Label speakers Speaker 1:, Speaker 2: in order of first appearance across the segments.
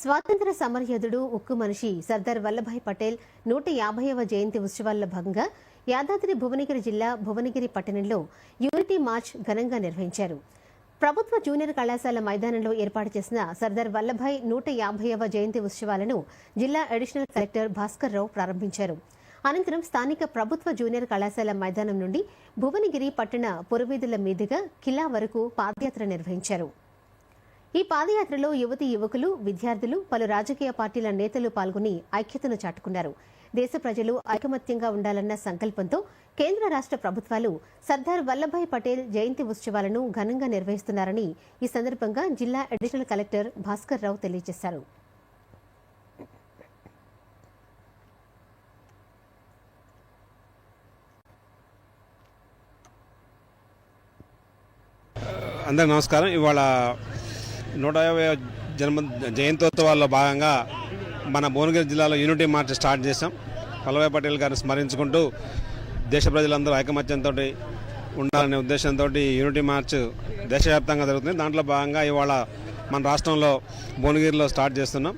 Speaker 1: స్వాతంత్ర సమరయోధుడు ఉక్కు మనిషి సర్దార్ వల్లభాయ్ పటేల్ నూట యాభైవ జయంతి ఉత్సవాల్లో భాగంగా యాదాద్రి భువనగిరి జిల్లా భువనగిరి పట్టణంలో యూనిటీ మార్చ్ ఘనంగా నిర్వహించారు. ప్రభుత్వ జూనియర్ కళాశాల మైదానంలో ఏర్పాటు చేసిన సర్దార్ వల్లభాయ్ నూట యాభైవ జయంతి ఉత్సవాలను జిల్లా అడిషనల్ కలెక్టర్ భాస్కర్ రావు ప్రారంభించారు. అనంతరం స్థానిక ప్రభుత్వ జూనియర్ కళాశాల మైదానం నుండి భువనగిరి పట్టణ పురవీధుల మీదుగా కిలా వరకు పాదయాత్ర నిర్వహించారు. ఈ పాదయాత్రలో యువతి యువకులు విద్యార్థులు పలు రాజకీయ పార్టీల నేతలు పాల్గొని ఐక్యతను చాటుకున్నారు. దేశ ప్రజలు ఐకమత్యంగా ఉండాలన్న సంకల్పంతో కేంద్ర రాష్ట్ర ప్రభుత్వాలు సర్దార్ వల్లభాయ్ పటేల్ జయంతి ఉత్సవాలను ఘనంగా నిర్వహిస్తున్నారని ఈ సందర్భంగా జిల్లా అడిషనల్ కలెక్టర్ భాస్కర్ రావు తెలియజేశారు.
Speaker 2: అందరికి నమస్కారం. ఇవాళ నూట యాభై జన్మ జయంతోత్సవాల్లో భాగంగా మన భువనగిరి జిల్లాలో యూనిటీ మార్చ్ స్టార్ట్ చేశాం. వల్లభాయ్ పటేల్ గారిని స్మరించుకుంటూ దేశ ప్రజలందరూ ఐకమత్యంతో ఉండాలనే ఉద్దేశంతో యూనిటీ మార్చ్ దేశవ్యాప్తంగా జరుగుతుంది. దాంట్లో భాగంగా ఇవాళ మన రాష్ట్రంలో భువనగిరిలో స్టార్ట్ చేస్తున్నాం.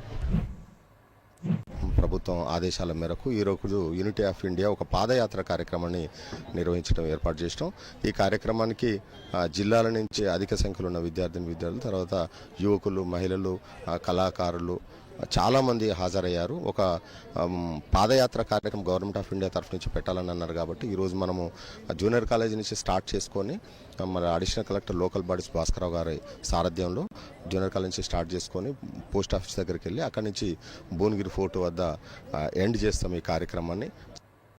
Speaker 3: ప్రభుత్వం ఆదేశాల మేరకు ఈరోజు యూనిటీ ఆఫ్ ఇండియా ఒక పాదయాత్ర కార్యక్రమాన్ని నిర్వహించడం ఏర్పాటు చేసినాం. ఈ కార్యక్రమానికి జిల్లాల నుంచి అధిక సంఖ్యలో ఉన్న విద్యార్థిని విద్యార్థులు తర్వాత యువకులు మహిళలు కళాకారులు చాలామంది హాజరయ్యారు. ఒక పాదయాత్ర కార్యక్రమం గవర్నమెంట్ ఆఫ్ ఇండియా తరఫు నుంచి పెట్టాలని అన్నారు కాబట్టి ఈరోజు మనము జూనియర్ కాలేజీ నుంచి స్టార్ట్ చేసుకొని మన additional collector local bodies Bhaskararao గారి సారథ్యంలో జూనియర్ కాలేజ్ నుంచి స్టార్ట్ చేసుకొని పోస్ట్ ఆఫీస్ దగ్గరికి వెళ్ళి అక్కడి నుంచి భువనగిరి ఫోర్ట్ వద్ద ఎండ్ చేస్తాం ఈ కార్యక్రమాన్ని.